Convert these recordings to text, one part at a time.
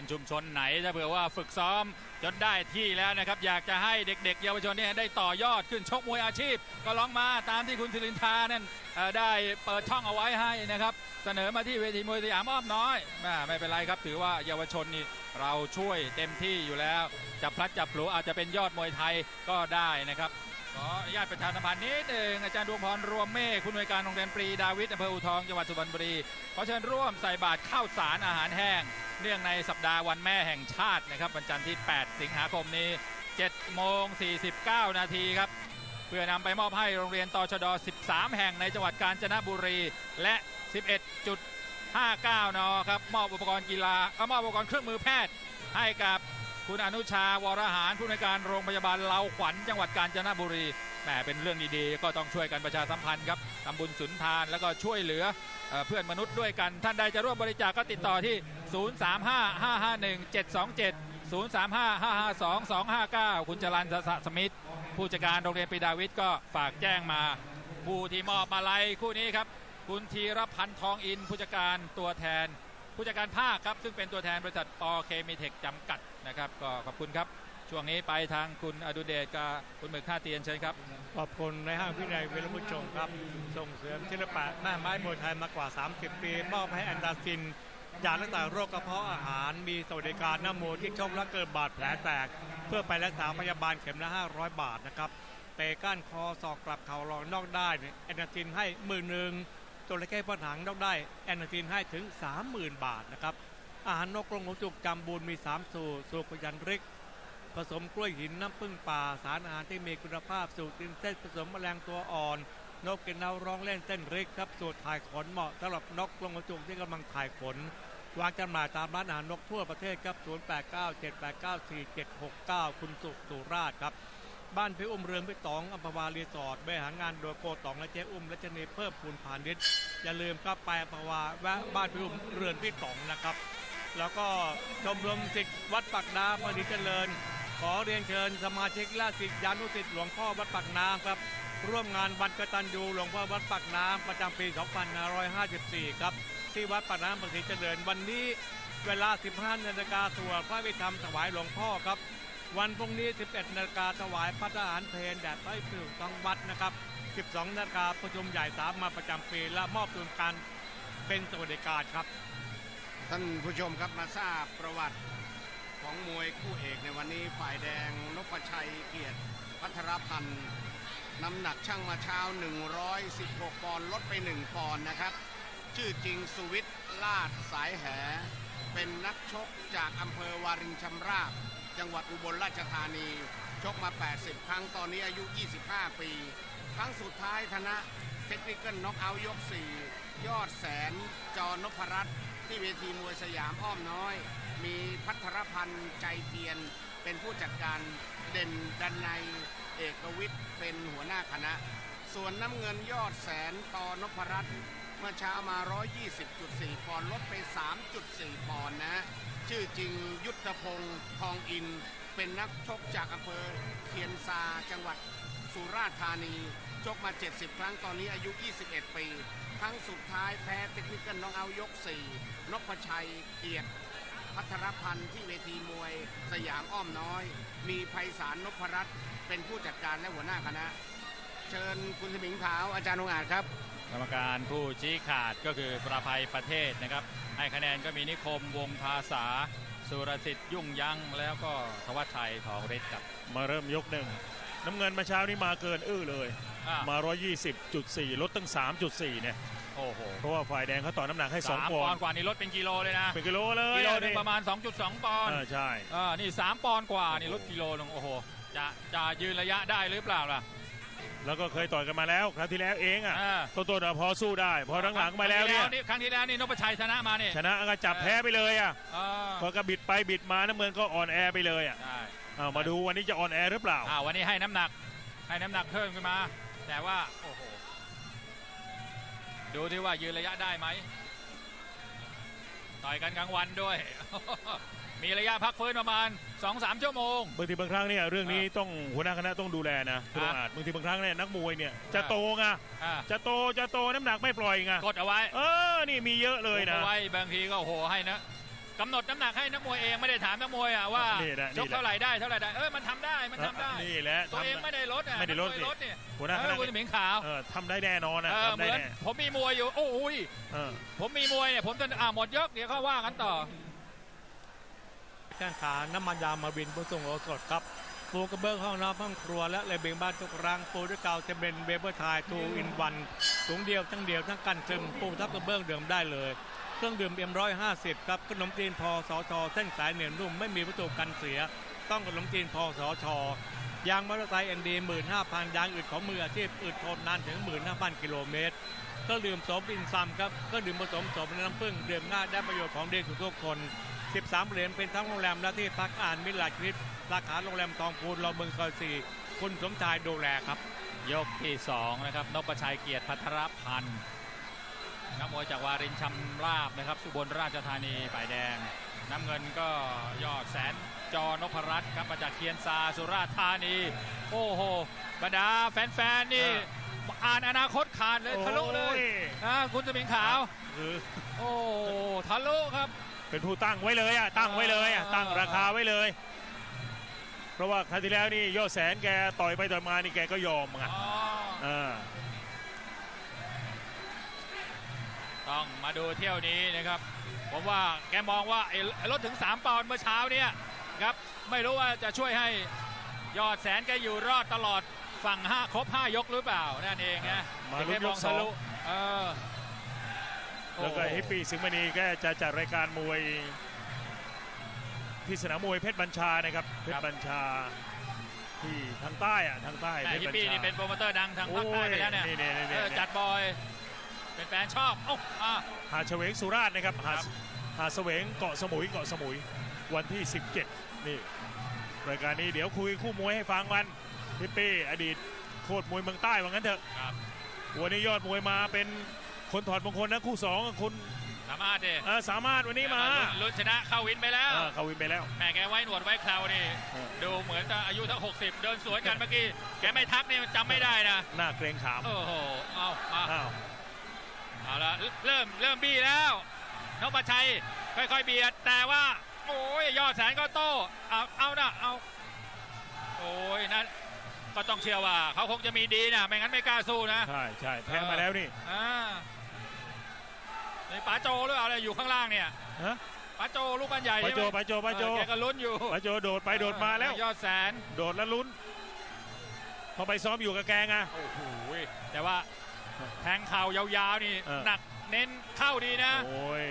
ยนชุมชนไหนถ้าเผื่อว่าฝึกซ้อมจนได้ที่แล้วนะครับ อยากจะให้เด็กๆ เยาวชนนี่ได้ต่อยอดขึ้นชกมวยอาชีพ ก็ลองมาตามที่คุณสิรินทานั่นได้เปิดช่องเอาไว้ให้นะครับ เสนอมาที่เวทีมวยสยามอ้อมน้อยแม่ไม่เป็นไรครับ ถือว่าเยาวชนนี่เราช่วยเต็มที่อยู่แล้วจับพลัดจับผลูอาจจะเป็นยอดมวยไทยก็ได้นะครับ ขออนุญาตประชาสัมพันธ์นิดหนึ่งอาจารย์ดวงพรรวมเมฆคุณน่วยการโรงเรียนปรีดาวิทย์อำเภออูทองจังหวัดสุพรรณบุรีขอเชิญร่วมใส่บาตรข้าวสารอาหารแห้ง เนื่องในสัปดาห์วันแม่แห่งชาตินะครับวันจันทร์ที่ 8 สิงหาคมนี้7โมง49 นาทีครับ เพื่อนำไปมอบให้โรงเรียนตชด 13 แห่งในจังหวัดกาญจนบุรีและ 11.59 น ครับ มอบอุปกรณ์กีฬาเอามอบอุปกรณ์เครื่องมือแพทย์ให้กับ คุณอนุชาวรหารผู้ในการโรงพยาบาลเลาขวัญจังหวัดกาญจนบุรีแหมเป็นเรื่องดีๆ ก็ต้องช่วยกันประชาสัมพันธ์ครับทำบุญสุนทานแล้วก็ช่วยเหลือเอเพื่อนมนุษย์ด้วยกัน ท่านใดจะร่วมบริจาคก็ติดต่อที่ 035551727035552259 คุณจรันสสสมิทธผู้จัดการโรงเรียนปีดาวิทย์ก็ฝากแจ้งมา ผู้ที่มอบมาลัยคู่นี้ครับ คุณธีรพันธ์ทองอินผู้จัดการตัวแทน ผู้จัดการภาคครับ ซึ่งเป็นตัวแทนบริษัทปอเคมีเทคจำกัดนะครับ ก็ขอบคุณครับ ช่วงนี้ไปทางคุณอดุเดชกับคุณหมึกท่าเตียนเชิญครับ ขอบคุณในห้างพินัยเวรมุชงครับ ส่งเสริมศิลปะแม่ไม้มวยไทยมากว่า 30 ปี มอบให้แอนดาซินยารักษาโรคกระเพาะอาหารมีสวัสดิการน้ำมูที่ชกและเกิดบาดแผลแตก เพื่อไปรักษาพยาบาลเข็มละ 500 บาทนะครับเตะก้านคอศอกกลับเข่ารองนอกได้เนี่ยแอนดาซินให้หมื่นหนึ่ง จระเข้พ่อถังนอกได้แอนดาซินให้ถึง 30,000 บาทนะครับ อาหารนกกรงหัวจุกจำบูนมี 3 สูตรสูตรพยันริก ผสมกล้วยหินน้ำผึ้งป่า สารอาหารที่มีคุณภาพสูตรดินเส้นผสมแมลงตัวอ่อน นกกินเนาร้องเล่นเต้นริกครับสูตรถ่ายขนเหมาะสำหรับนกกรงกระจุกที่กำลังถ่ายขนวางจำหน่ายตามร้านอาหารนกทั่วประเทศครับ 0897894769 คุณสุสุราชครับ บ้านพี่อุ้มเรือนพี่ตองอัมพวารีสอร์ทบริหารงานโดยโกตองและเจ๊อุ้มและเจเนเพิ่มพูนผ่านนิดอย่าลืมครับไปอัมพวาแวะบ้านพี่อุ้มเรือนพี่ตองนะครับ แล้วก็ชมรมศิษย์วัดปักน้ำพอดีเจริญ ขอเรียนเชิญสมาชิกและศิษยานุศิษย์หลวงพ่อวัดปักน้ำครับ ร่วมงานวันกตัญญูหลวงพ่อวัดปักน้ำประจำปี 2554 ครับ ที่วัดปากน้ำปฏิเจริญวันนี้เวลา 15นาฬิกาสวดพระวิธรรมถวายหลวงพ่อครับ วันพรุ่งนี้ 11 นาฬิกาถวายพระทหารเพลแด่พระภิกษุทั้งวัดนะครับ 12 นาฬิกาประชุมใหญ่สามาประจำปีและมอบทุนการเป็นสวัสดิการครับ ท่านผู้ชมครับมาทราบประวัติของมวยคู่เอกในวันนี้ฝ่ายแดงนพชัยเกียรติพัทรพันธ์น้ำหนักช่างมาเช้า 116 ปอนด์ลดไป 1 ปอนด์นะครับ ชื่อจริงสุวิทย์ลาดสายแห เป็นนักชกจากอำเภอวารินชำราบ จังหวัดอุบลราชธานี ชกมา 80 ครั้งตอนนี้อายุ 25 ปี ครั้งสุดท้ายชนะเทคนิคเกิลน็อกเอายก 4 ยอดแสน จอนพรัตน์ที่เวทีมวยสยามอ้อมน้อย มีพัทรพันธ์ใจเพียรเป็นผู้จัดการเด่นดันในเอกวิทย์เป็นหัวหน้าคณะ ส่วนน้ำเงินยอดแสนตอนพรัตน์เมื่อเช้ามา 120.4 ปอนด์ลดไป 3.4 ปอนด์นะ ชื่อจริงยุทธพงศ์ทองอิน เป็นนักชกจากอำเภอเคียนซาจังหวัดสุราษฎร์ธานี ชกมา 70 ครั้งตอนนี้อายุ 21 ปีครั้งสุดท้ายแพ้เทคนิคเกิลน้องเอายก 4นพชัยเกียรติพัทรพันธ์ที่เวทีมวย สยามอ้อมน้อย มีไพศาลนพรัตน์เป็นผู้จัดการและหัวหน้าคณะ เชิญคุณสมิงขาวอาจารย์องอาจครับ กรรมการผู้ชี้ขาดก็คือประภัยประเทศนะครับ ให้คะแนนก็มีนิคมวงภาษา สุรสิทธิ์ยุ่งยังแล้วก็ธวัชชัยทองฤทธิ์ครับ มาเริ่มยกหนึ่งน้ำเงินมาเช้านี้มาเกินอื้อเลย อะมา 120.4 ลดตั้ง 3.4 เนี่ย โอ้โหเพราะว่าฝ่ายแดงเขาต่อน้ำหนักให้ สาม2ปปออนนด์ด์กว่านี่ลดเป็นกิโลเลยนะ เป็นกิโลเลยกิโลอะหนึงนี่ประมาณ 2.2 ปอนด์เออใช่ อ่านี่ 3 ปอนด์กว่านี่ลดกิโลลงโอ้โหจะจะยืนระยะได้หรือเปล่าล่ะ แล้วก็เคยต่อยกันมาแล้ว ครั้งที่แล้วเองอะอ่า ต้นๆอะพอสู้ได้ พอหลังๆมาแล้วเนี่ยครั้งที่แล้วนี่นพชัยชนะมาเนี่ยชนะก็จับแพ้ไปเลยอะอ่าพอกระบิดไปบิดมาน้ำเงินก็อ่อนแอไปเลยอะใช่เอามาดูวันนี้จะอ่อนแอหรือเปล่า อ่าวันนี้ให้น้ำหนักให้น้ำหนักเพิ่มขึ้นมา แต่ว่าโอ้โหดูที่ว่ายืนระยะได้ไหมต่อยกันกลางวันด้วย มีระยะพักฟื้นประมาณ 2-3 ชั่วโมง บางทีบางครั้งเนี่ยเรื่องนี้ต้องหัวหน้าคณะต้องดูแลนะคุณอาจบางทีบางครั้งเนี่ยนักมวยเนี่ยจะโตไงอ่า จะโตจะโตน้ำหนักไม่ปล่อยไงกดเอาไว้เออนี่มีเยอะเลยนะเอาไว้บางทีก็โอ้โหให้นะกำหนดน้ำหนักให้นักมวยเองไม่ได้ถามนักมวยอะว่านี่แหละชนี่กแหละ เท่าไหร่ได้เท่าไหร่ได้เออมันทำได้มันทำได้ นี่แหละตัวเองทำ ไม่ได้ลดอะไม่ได้ลดนักสิวยลดเนี่ยหัวหน้าเอคอณะคุณหมิงขาวเออทำได้แน่นอนนะเออทำเหได้มือนแน่ผมมีมวยอยู่โอ้ย เออผมมีมวยเนี่ยผมจะอ่าหมดยกเดี๋ยวเขาว่ากันต่อ แข้งขาน้ำมันยามาบินผู้ส่งโอสดครับปูกระเบื้องห้องน้ำห้องครัวและเลเบียงบ้านทุกรังปูด้วยกาวเทเบนเวเบอร์ไทยทูอินวันถุงเดียวทั้งเดียวทั้งกันซึมปูทับกระเบื้องเดิมได้เลยเครื่องดื่มเอ็มร้อยห้าสิบครับขนมจีนพอสอชอเส้นสายเหนียวนุ่มไม่มีวัตถุกันเสีย ต้องขนมจีนพอสอชอยางมอเตอร์ไซค์เอ็นดีหมื่นห้าพันยางอึดของมืออาชีพอึดทนนานถึงหมื่นห้าพันกิโลเมตรเครื่องดื่มสมอินซัมครับเครื่องดื่มผสมสมในน้ำผึ้งดื่มง่ายได้ประโยชน์ของเด็กทุกคน 13 เหรียญเป็นทั้งโรงแรมและที่พักอ่านมิลลาชีวิตสาขาโรงแรมทองพูนรอเมืองซอยสี่คุณสมชายดูแลครับ ยกที่สองนะครับนพชัยเกียรติพัทรพันธ์นักมวยจากวารินชำราบนะครับ สุบลราชธานีฝ่ายแดง น้ำเงินก็ยอดแสนจอนพรัตน์ครับมาจากเคียนซาสุราษฎร์ธานี โอ้โหบรรดาแฟนๆนี่อ่านอนาคตขาดเลยทะลุเลยโอ้อ่าคุณสมิงขาวคือโอ้ทะลุครับ เป็นผู้ตั้งไว้เลยอะตั้งไว้เลยอะอ่าตั้งราคาไว้เลย เพราะว่าครั้งที่แล้วนี่ยอดแสนแกต่อยไปต่อยมานี่แกก็ยอมไงอ๋ออ่าต้องมาดูเที่ยวนี้นะครับผมว่าแกมองว่าไอ้รถถึง 3ปอนด์เมื่อเช้าเนี่ยครับไม่รู้ว่าจะช่วยให้ยอดแสนแกอยู่รอดตลอดฝั่ง5ครบ 5 ยกหรือเปล่านั่นเองนะมาถึงลุ้ได้นยมอกงสทะองลุเออ แล้วก็โอ้โหฮิปปี้สิงห์มณีก็จะจัดรายการมวย ที่สนามมวยเพชรบัญชานะครับเพชรบัญชา ที่ทางใต้อะทางใต้แต่เพชรฮิปบัญปี้ชา นี่เป็นโปรโมเตอร์ดังทางภาคใต้ไปแล้วเนี่ยโอ้ยนี่ๆๆๆ เออจัดบอย เป็นแฟนชอบโอ้อะ หาดเฉวงสุราษฎร์นะครับหาดครับ หาดเฉวงเกาะสมุยเกาะสมุยวันที่ 17 นี่รายการนี้เดี๋ยวคุยคู่มวยให้ฟังมันฮิปปี้อดีตโคตรมวยเมืองใต้ว่างั้นเถอะ ครับวันนี้ยอดมวยมาเป็น คนถอดมงคลนะคู่สองคุณสามารถดิเอ่อสามารถวันนี้มาลุ้นลุ้นชนะเข้าวินไปแล้วเออเขาวินไปแล้วแม่แกไว้หนวดไว้เคราวนี่เออดูเหมือนจะอายุทั้ง 60 เดินสวนกันเมื่อกี้แกไม่ทักเนี่ยจำไม่ได้นะหน้าเกรงขามโอ้โหเอาเอาอ้าวเอาละเริ่มเริ่มบี้แล้วนพชัยค่อยๆเบียดแต่ว่าโอ้ยยอดแสนก็โต้เอาเอานะเอาโอ้ยนั่นก็ต้องเชื่อว่าเขาคงจะมีดีนะไม่งั้นไม่กล้าสู้นะใช่ใช่แพ้มาแล้วนี่อ่า นี่ป๋าโจหรืออะไรอยู่ข้างล่างเนี่ยฮะป๋าโจลูกบ้านใหญ่ปาใช่ไหโจมปาโจปาโจเออแกก็ลุ้นอยู่ปาโจโดดไปโดดมาแล้วยอดแสนโดดแล้วลุ้น พอไปซ้อมอยู่กับแกไงโอ้โหแต่ว่าแทงเข่ายาวๆนี่เออหนักเน้นเข้าดีนะโอ้ย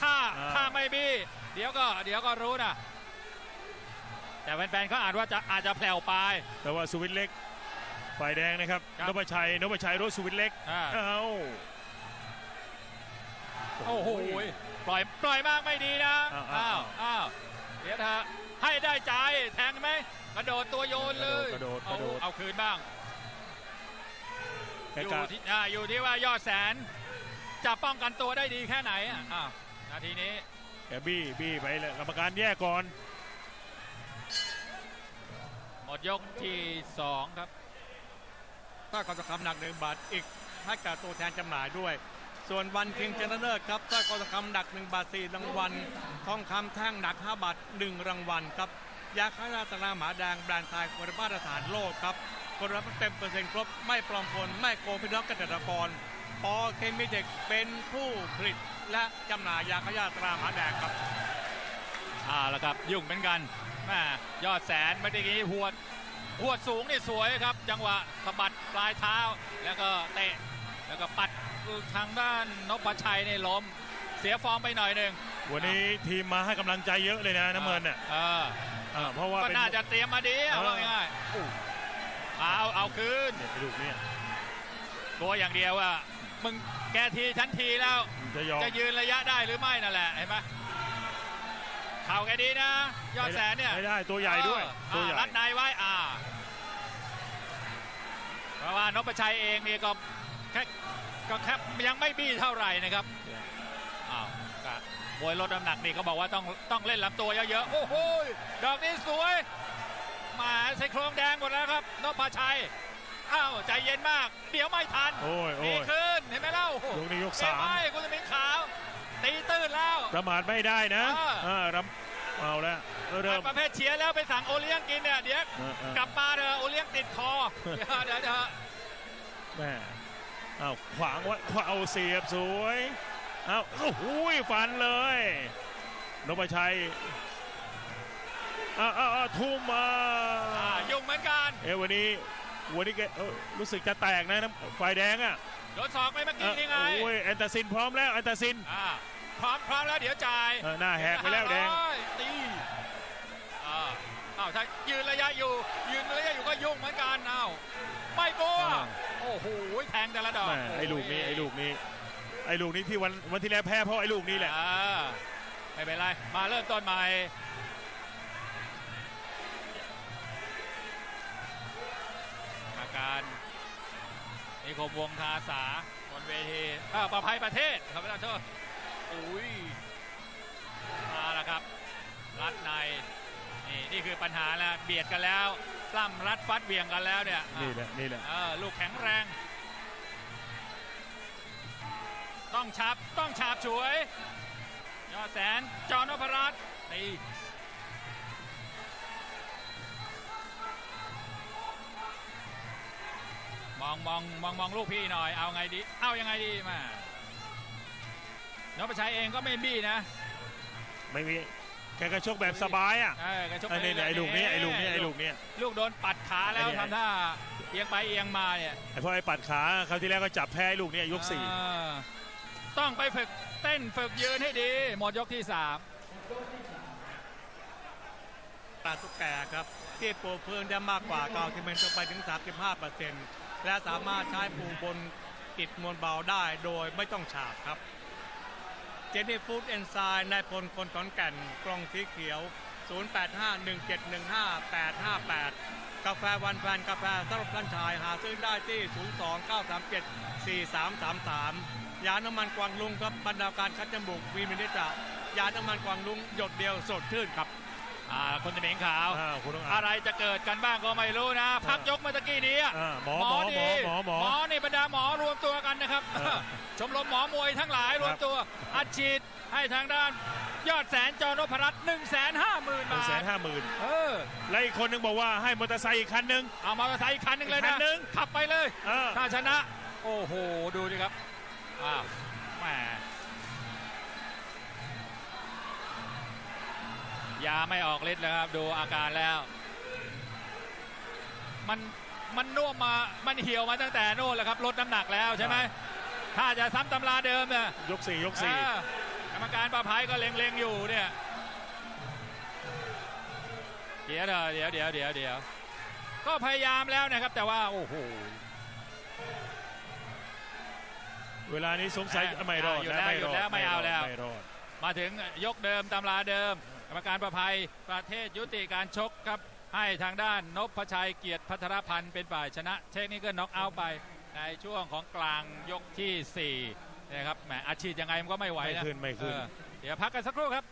ถ้าอ่าถ้าไม่บี้เดี๋ยวก็เดี๋ยวก็รู้นะแต่แฟนๆเขาอาจว่าจะอาจจะแผ่วไป แต่ว่าสุวิทย์เล็กฝ่ายแดงนะครับครับนพชัยนพชัยรถสุวิทย์เล็กอ่าเอ้า โอ้โหปล่อยปล่อยมากไม่ดีนะอ้าวอ้าวเดี๋ยวเธอะให้ได้ใจแทงไหมกระโดดตัวโยนเลยกระโดดกเอาระโดดเอาคืนบ้างแกอยู่กะที่อ่าอยู่ที่ว่ายอดแสน จะป้องกันตัวได้ดีแค่ไหนอะอ้าวนาทีนี้แกบี้บี้ไปเลยกรรมการแยกก่อน หมดยกที่สองครับถ้าขอจะคำหนักหนึ่งบาทอีกให้กับตัวแทนจำหน่ายด้วย ส่วนวันคิงเจนเนอร์ครับถ้าขอจะคำหนักหนึ่งบาทสี่รางวัล ทองคำแท่งหนัก 5 บาทหนึ่งรางวัลครับ ยาฆ่าราตนาหมาแดงแบรนด์ไทยคุณภาพฐานโลกครับคุณภาพเต็มเปอร์เซ็นต์ครบ ไม่ปลอมปนไม่โกงพี่น้องเกษตรกรปอเคมีเทคเป็นผู้ผลิตและจำหน่ายยาฆ่าราตนาหมาแดงครับอ่าแล้วครับยุ่งเหมือนกันแม่ยอดแสนเมื่อกี้หวดหวดสูงนี่สวยครับ จังหวะสะบัดปลายเท้า แล้วก็เตะแล้วก็ปัด ทางด้านนพชัยนี่ล้มเสียฟอร์มไปหน่อยหนึ่งวันนี้ทีมมาให้กำลังใจเยอะเลยนะน้ำเงินเนี่ยเอออ่าเพราะว่าก็เป็นน่าจะเตรียมมาดีเอาเออว่าง่ายๆเอาเอาคืนเนี่ยไปดูเนี่ยกลัวอย่างเดียวว่ามึงแกทีฉันทีแล้ว จะยอมจะยืนระยะได้หรือไม่นั่นแหละเห็นไหมเข่าแกดีนะ ยอดแสนเนี่ยไม่ได้ตัวใหญ่ด้วยเออตัวใหญ่อ่ารัดในไว้อ่าเพราะว่านพชัยเองนี่ก็ แค่ก็แค่ยังไม่บี้เท่าไหร่นะครับอ้าวก็มวยลดน้ำหนักนี่เขาบอกว่าต้องต้องเล่นลำตัวเยอะๆ โอ้โหดอกนี้สวยมาใส่โครงแดงหมดแล้วครับนพชัยอ้าวใจเย็นมาก เดี๋ยวไม่ทันโอ้ยโอ้ดียขึ้นเห็นไหมเล่ายกนี้ยกเห็นสามไหมคุณจะเป็นขาว ตีตื้นแล้ว ประมาทไม่ได้นะอ่าอ่ารำเอาแล้วเริ่มประเภทเชียร์แล้วไปสั่งโอเลี้ยงกินเนี่ยเดี๋ยวเออเออกลับมาเถอะโอเลี้ยงติดคอเดี๋ยวเดี๋ยวเดี๋ยวแม่เอาขวางไว้ขวาเอาเสียบสวยเอาโอ้โหฟันเลยนพชัยเอาเอาเอาทุ่มมาอ่ายุ่งเหมือนกันเอ้วันนี้วันนี้แกเอ้ารู้สึกจะแตกนะน้ำไฟแดงอะโดนศอกไปเมื่อเอกี้อนี่ไงโอ้ยแอนตาซินพร้อมแล้วแอนตาซินอ่าพร้อมพร้อมแล้วเดี๋ยวจ่ายเออหน้าแหกไปแล้วแดงห้าร้อยตีอ่าอ้าวถ้ายืนระยะอยู่ ยืนระยะอยู่ก็ยุ่งเหมือนกันอ้าวไม่กลัวอ่า โอ้โหแทงแต่ละดอกแม่ไอ้ลูกนี้ไอ้ลูกนี้ ไอ้ลูกนี้ที่วันวันที่แล้วแพ้เพราะไอ้ลูกนี้แหละ อ่าไม่เป็นไร มาเริ่มต้นใหม่ อาการนิคมวงทาสาบนเวทีอ้าวประภัยประเทศครับท่านโทษอุ้ยมาแล้วครับ รัดใน นี่นี่คือปัญหาแล้วเบียดกันแล้ว ปล้ำรัดฟัดเหวี่ยงกันแล้วเนี่ยอะนี่แหละนี่แหละเออลูกแข็งแรง ต้องฉับต้องฉาบฉวย ยอดแสนจอนพรัตน์ตีมองมองมองมองลูกพี่หน่อยเอาไงดี เอายังไงดีมานพชัยเองก็ไม่บี้นะ ไม่มีแกก็ชกแบบสบายอะเออกระชกไอ้นี่เนี่ยไอ้ลูกนี้ไอ้ลูกนี้ไอ้ลูกนี้ ลูกโดนปัดขาแล้วไอ้นี่ทำท่าเอียงไปเอียงมาเนี่ยไอ้พวกไอ้ปัดขาคราวที่แล้วก็จับแพ้ไอ้ลูกนี้ยกสี่อ่าต้องไปฝึกเต้นฝึกยืนให้ดี หมดยกที่สาม ปลาตุ๊กแกครับที่ปูพื้นได้มากกว่าเก่าที่เป็นตัวไปถึง 35%และสามารถใช้ปูบนอิฐมวลเบาได้โดยไม่ต้องฉาบครับ เจนี่ฟู้ดเอนไซม์นายพลคนขอนแก่นกล่องสีเขียว 0851715858 กาแฟวันแฟนกาแฟสำหรับท่านชายหาซื้อได้ที่ 029374333 ยาน้ำมันกวางลุงครับบรรดาการคัดจมูกวีมินิจายาน้ำมันกวางลุงหยดเดียวสดชื่นครับ อ่าคนจะเหม็งขาวอ้าวคุณต้องอะอ่านไรจะเกิดกันบ้างก็ไม่รู้นะ พักยกเมื่อตะกี้นี้อะอ่าหมอหมอหมดีอหมอหมอหมอนี่บรรดาหมอรวมตัวกันนะครับ เออ ชมรมหมอมวยทั้งหลายรวมตัว อัดฉีดให้ทางด้าน ยอดแสนจอนพรัตน์หนึ่งแสนห้าหมื่นหนึ่งบาแสทนห้าหมื่นเออและอีกคนนึงบอกว่าให้มอเตอร์ไซค์อีกคันนึงเอามอเตอร์ไซค์อีกคันหนึ่งเลยอีกคันะนหนึ่ง ขับไปเลย เออถ้าชนะ โอ้โห ดูดิครับอ้าวแหม ยาไม่ออกฤทธิ์แล้วครับ ดูอาการแล้ว มันมันน่วมมามันเหี่ยวมาตั้งแต่โน่นแล้วครับลดน้ำหนักแล้วใช่ไหมถ้าจะซ้ำตำราเดิมเนี่ยยกสี่ยกสี่อ่ากรรมการประภัยก็เล็งๆอยู่เนี่ยเดี๋ยวเถอะเดี๋ยวเดี๋ยวเดี๋ยวเดี๋ยวก็พยายามแล้วนะครับ แต่ว่าโอ้โหเวลานี้สงสัยอะไม่รอดอยู่แล้วแล้วไม่อยู่รอดแล้วไม่เอาแล้วไม่รอดมาถึงยกเดิมตำราเดิมก รรมการประภัยประเทศยุติการชกครับ ให้ทางด้านนพชัยเกียรติพัทรพันธ์เป็นฝ่ายชนะเทคนิคน็อกเอาท์ไปในช่วงของกลางยกที่4นะครับแหมอาชีพยังไงมันก็ไม่ไหวไม่นะขึ้นไม่ขึ้นเออเดี๋ยวพักกันสักครู่ครับ